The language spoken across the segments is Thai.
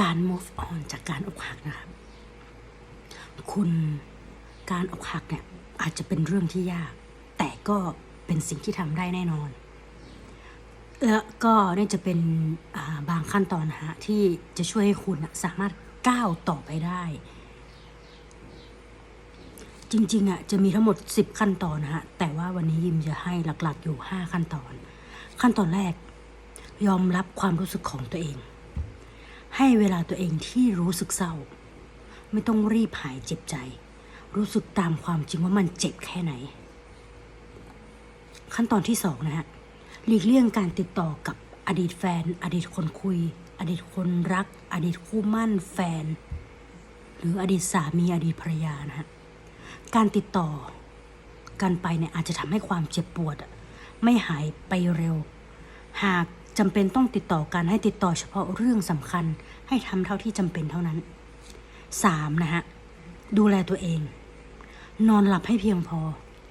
การ move on จากการอกหักนะครับ คุณการอกหักเนี่ยอาจจะเป็นเรื่องที่ยาก แต่ก็เป็นสิ่งที่ทำได้แน่นอน แล้วก็นี่จะเป็นาบางขั้นตอนฮะที่จะช่วยให้คุณสามารถก้าวต่อไปได้ จริงๆอะจะมีทั้งหมด 10 ขั้นตอนนะฮะแต่ว่าวันนี้ยิมจะให้หลักๆอยู่ 5 ขั้นตอน ขั้นตอนแรก ยอมรับความรู้สึกของตัวเอง ให้เวลาตัวเองที่รู้สึกเศร้า ไม่ต้องรีบหายเจ็บใจ รู้สึกตามความจริงว่ามันเจ็บแค่ไหน ขั้นตอนที่สองนะฮะหลีกเลี่ยงการติดต่อกับอดีตแฟน อดีตคนคุย อดีตคนรัก อดีตคู่มั่นแฟน หรืออดีตสามีอดีตภรรยานะฮะการติดต่อกันไปเนี่ยอาจจะทำให้ความเจ็บปวด ไม่หายไปเร็ว หาก จำเป็นต้องติดต่อกันให้ติดต่อเฉพาะเรื่องสำคัญให้ทำเท่าที่จำเป็นเท่านั้นสามนะฮะ ดูแลตัวเอง นอนหลับให้เพียงพอ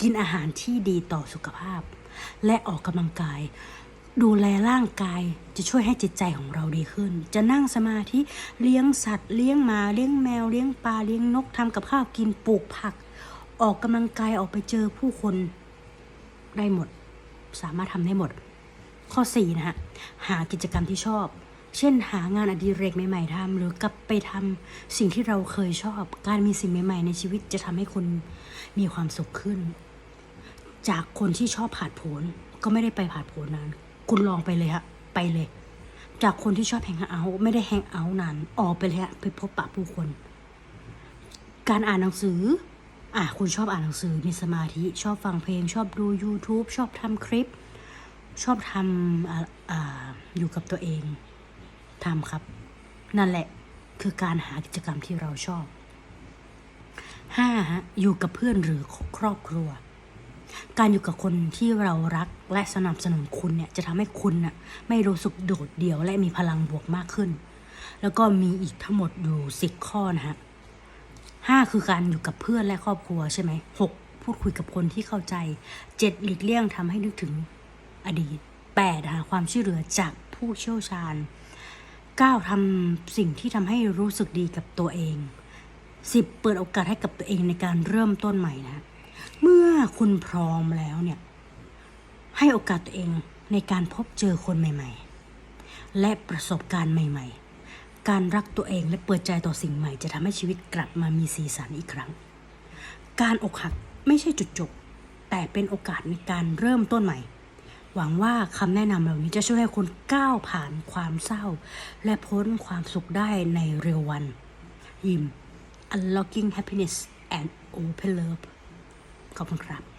กินอาหารที่ดีต่อสุขภาพ และออกกำลังกาย ดูแลร่างกายจะช่วยให้จิตใจของเราดีขึ้น จะนั่งสมาธิเลี้ยงสัตว์ เลี้ยงหมาเลี้ยงแมวเลี้ยงปลาเลี้ยงนกทำกับข้าวกินปลูกผัก ออกกำลังกายออกไปเจอผู้คนได้หมด สามารถทำได้หมด ข้อ4นะฮะหากิจกรรมที่ชอบ เช่น หางานอดิเรกใหม่ๆทำหรือกลับไปทำสิ่งที่เราเคยชอบ การมีสิ่งใหม่ ๆ ในชีวิตจะทำให้คุณมีความสุขขึ้น จากคนที่ชอบผาดโผนก็ไม่ได้ไปผาดโผนนาน คุณลองไปเลยฮะไปเลย จากคนที่ชอบแฮงเอาท์ไม่ได้แฮงเอาท์นานออกไปเลยฮะไปพบปะผู้คน การอ่านหนังสืออะคุณชอบอ่านหนังสือมีสมาธิชอบฟังเพลง ชอบดู YouTube ชอบทำคลิป ชอบทำออยู่กับตัวเองทำครับ นั่นแหละคือการหากิจกรรมที่เราชอบห้าฮะอยู่กับเพื่อนหรือครอบครัว การอยู่กับคนที่เรารักและสนับสนุนคุณเนี่ยจะทำให้คุณน่ะไม่รู้สึกโดดเดี่ยวและมีพลังบวกมากขึ้น แล้วก็มีอีกทั้งหมดอยู่สิบข้อนะฮะห้าคือการอยู่กับเพื่อนและครอบครัวใช่ไหมหกพูดคุยกับคนที่เข้าใจเจ็ดหลีกเลี่ยงทำให้นึกถึง อดีตแปดหาความช่วยเหลือจากผู้เชี่ยวชาญเก้าทำสิ่งที่ทำให้รู้สึกดีกับตัวเองสิบเปิดโอกาสให้กับตัวเองในการเริ่มต้นใหม่นะ เมื่อคุณพร้อมแล้วเนี่ย ให้โอกาสตัวเองในการพบเจอคนใหม่ ๆ และประสบการณ์ใหม่ ๆ การรักตัวเองและเปิดใจต่อสิ่งใหม่ จะทำให้ชีวิตกลับมามีสีสันอีกครั้ง การอกหักไม่ใช่จุดจบ แต่เป็นโอกาสในการเริ่มต้นใหม่ หวังว่าคำแนะนำเหล่านี้จะช่วยให้คุณก้าวผ่านความเศร้า และพ้นความสุขได้ในเร็ววัน ยิม Unlocking Happiness and Open Love ขอบคุณครับ